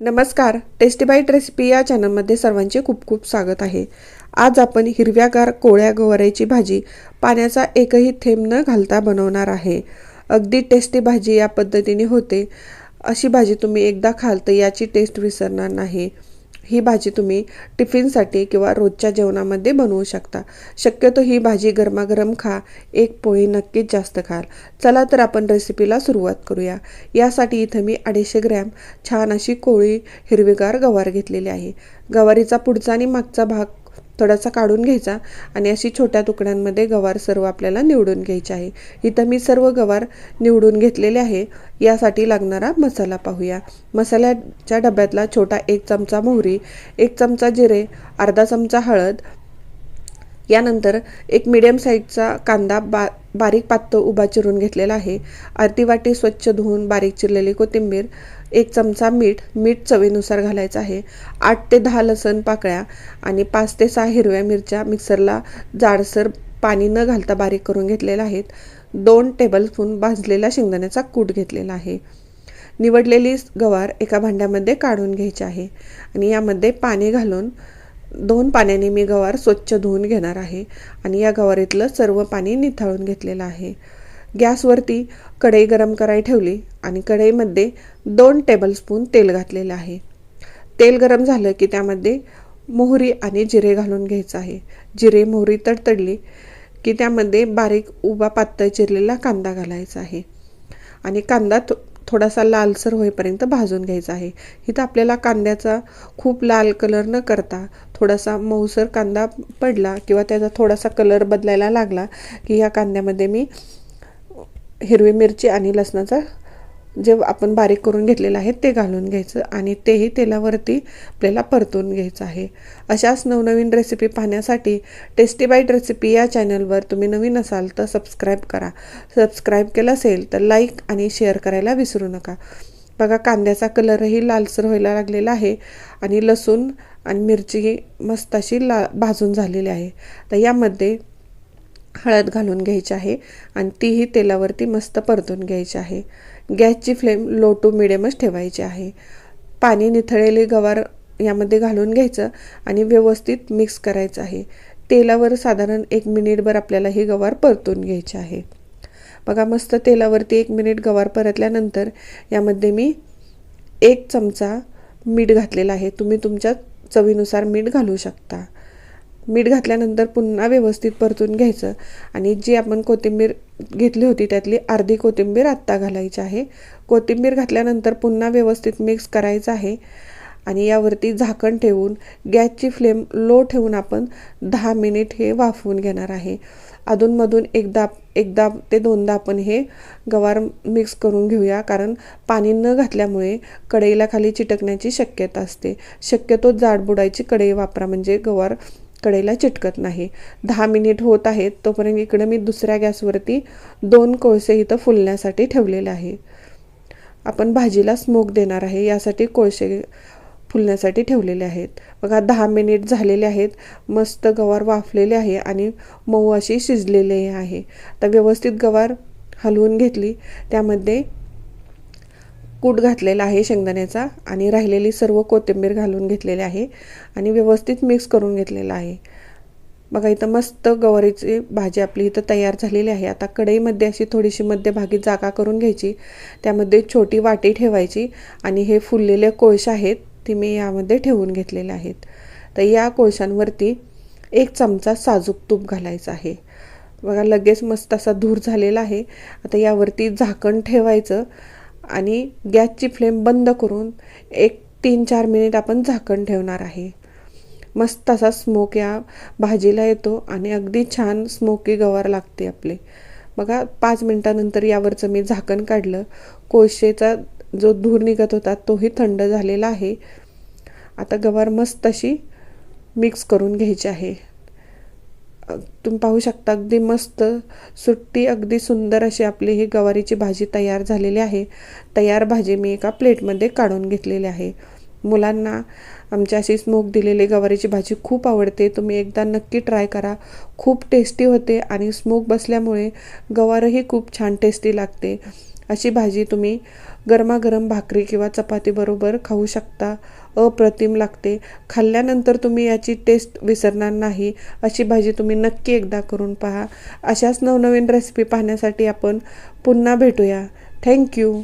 नमस्कार tasty bite recipe या चॅनलमध्ये सर्वांचे खूप खूप स्वागत आहे. आज आपण हिरव्यागार कोळ्या गवऱ्याची भाजी पाण्याचा एकही थेंब न घालता बनवणार आहे. अगदी टेस्टी भाजी या पद्धतीने होते. अशी भाजी तुम्ही एकदा खाल तर याची टेस्ट विसरणार नाही. ही भाजी तुम्ही टिफिनसाठी किंवा रोजच्या जेवणामध्ये बनवू शकता. शक्यतो ही भाजी गरमागरम खा एक पोळी नक्कीच जास्त खाल. चला तर आपण रेसिपीला सुरुवात करूया. यासाठी इथं मी अडीचशे ग्रॅम छान अशी कोळी हिरवीगार गवार घेतलेली आहे. गवारीचा पुढचा आणि मागचा भाग थोडासा काढून घ्यायचा आणि अशी छोट्या तुकड्यांमध्ये गवार सर्व आपल्याला निवडून घ्यायचे आहे. इथं मी सर्व गवार निवडून घेतलेले आहे. यासाठी लागणारा मसाला पाहूया. मसाल्याच्या डब्यातला छोटा एक चमचा मोहरी एक चमचा जिरे अर्धा चमचा हळद यानंतर एक मिडियम साईजचा कांदा बा बारीक पातळ उभा चिरून घेतलेला आहे. अर्धी वाटी स्वच्छ धुवून बारीक चिरलेली कोथिंबीर एक चमचा मीठ मीठ चवीनुसार घालायचं आहे. आठ ते दहा लसण पाकळ्या आणि पाच ते सहा हिरव्या मिरच्या मिक्सरला जाडसर पाणी न घालता बारीक करून घेतलेल्या आहेत. दोन टेबलस्पून भाजलेला शेंगदाण्याचा कूट घेतलेला आहे. निवडलेली गवार एका भांड्यामध्ये काढून घ्यायची आहे आणि यामध्ये पाणी घालून दोन पाण्याने मी गवार स्वच्छ धुवून घेणार आहे आणि या गवारीतलं सर्व पाणी निथाळून घेतलेलं आहे. गॅसवरती कढई गरम करायला ठेवली आणि कढईमध्ये दोन टेबलस्पून तेल घातलेलं आहे. तेल गरम झालं की त्यामध्ये मोहरी आणि जिरे घालून घ्यायचं आहे. जिरे मोहरी तडतडली की त्यामध्ये बारीक उभा पातळ चिरलेला कांदा घालायचा आहे. आणि कांदा थोडासा लालसर होईपर्यंत भाजून घ्यायचा आहे. इथं आपल्याला कांद्याचा खूप लाल कलर न करता थोडासा मऊसर कांदा पडला किंवा त्याचा थोडासा कलर बदलायला लागला की ह्या कांद्यामध्ये मी हिरवी मिरची आणि लसणाचा जे आपण बारीक करून घेतलेलं आहे ते घालून घ्यायचं आणि तेही तेलावरती आपल्याला परतून घ्यायचं आहे. अशाच नवनवीन रेसिपी पाहण्यासाठी टेस्टी बाईट रेसिपी या चॅनलवर तुम्ही नवीन असाल तर सबस्क्राईब करा. सबस्क्राईब केलं असेल तर लाईक आणि शेअर करायला विसरू नका. बघा कांद्याचा कलरही लालसर व्हायला लागलेला आहे आणि लसूण आणि मिरची मस्त अशी ला भाजून झालेली आहे. तर यामध्ये हळद घालून घ्यायची आहे आणि तीही तेलावरती मस्त परतून घ्यायची आहे. गॅसची फ्लेम लो टू मिडियमच ठेवायची आहे. पाणी निथळलेले गवार यामध्ये घालून घ्यायचं आणि व्यवस्थित मिक्स करायचं आहे. तेलावर साधारण एक मिनिटभर आपल्याला ही गवार परतून घ्यायची आहे. बघा मस्त तेलावरती एक मिनिट गवार परतल्यानंतर यामध्ये मी एक चमचा मीठ घातलेला आहे. तुम्ही तुमच्या चवीनुसार मीठ घालू शकता. मीठ घातल्यानंतर पुन्हा व्यवस्थित परतून घ्यायचं. आणि जी आपण कोथिंबीर घेतली होती त्यातली अर्धी कोथिंबीर आत्ता घालायची आहे. कोथिंबीर घातल्यानंतर पुन्हा व्यवस्थित मिक्स करायचं आहे. आणि यावरती झाकण ठेवून गॅसची फ्लेम लो ठेवून आपण दहा मिनिट हे वाफवून घेणार आहे. अधूनमधून एकदा एकदा ते दोनदा आपण हे गवार मिक्स करून घेऊया. कारण पाणी न घातल्यामुळे कढईला खाली चिटकण्याची शक्यता असते. शक्यतो जाड बुडायची कढई वापरा. म्हणजे गवार कडेला चिटकत नाही. दहा मिनिट होत आहेत तोपर्यंत इकडं मी दुसऱ्या गॅसवरती दोन कोळसे इथं फुलण्यासाठी ठेवलेले आहे. आपण भाजीला स्मोक देणार आहे यासाठी कोळसे फुलण्यासाठी ठेवलेले आहेत. बघा दहा मिनिट झालेले आहेत मस्त गवार वाफलेले आहे आणि मऊ अशी शिजलेले आहे. तर व्यवस्थित गवार हलवून घेतली त्यामध्ये कूट घातलेला आहे शेंगदाण्याचा आणि राहिलेली सर्व कोथिंबीर घालून घेतलेली आहे आणि व्यवस्थित मिक्स करून घेतलेला आहे. बघा इथं मस्त गवारीची भाजी आपली इथं तयार झालेली आहे. आता कढईमध्ये अशी थोडीशी मध्यभागी जागा करून घ्यायची. त्यामध्ये छोटी वाटी ठेवायची आणि हे फुललेले कोळश आहेत ती मी यामध्ये ठेवून घेतलेले आहेत. तर या कोळशांवरती एक चमचा साजूक तूप घालायचं आहे. बघा लगेच मस्त असा धूर झालेला आहे. आता यावरती झाकण ठेवायचं. आणि गॅसची फ्लेम बंद करून एक तीन चार मिनिट आपण झाकण ठेवणार आहे. मस्त असा स्मोक या भाजीला येतो आणि अगदी छान स्मोकी गवार लागते आपले. बघा पाच मिनटानंतर यावरचं मी झाकण काढलं. कोळशेचा जो धूर निघत होता तोही थंड झालेला आहे. आता गवार मस्त अशी मिक्स करून घ्यायची आहे. तुम्ही पाहू शकता अगदी मस्त सुट्टी अगदी सुंदर अशी आपली ही गवारीची भाजी तयार झालेली आहे. तयार भाजी मी एका प्लेटमध्ये काढून घेतलेली आहे. मुलांना आमच्या अशी स्मोक दिलेली गवारीची भाजी खूप आवडते. तुम्ही एकदा नक्की ट्राय करा. खूप टेस्टी होते आणि स्मोक बसल्यामुळे गवारही खूप छान टेस्टी लागते. अशी भाजी तुम्ही गरमागरम भाकरी किंवा चपातीबरोबर खाऊ शकता. अप्रतिम लागते. खाल्ल्यानंतर तुम्ही याची टेस्ट विसरणार नाही. अशी भाजी तुम्ही नक्की एकदा करून पहा. अशाच नवनवीन रेसिपी पाहण्यासाठी आपण पुन्हा भेटूया. थँक्यू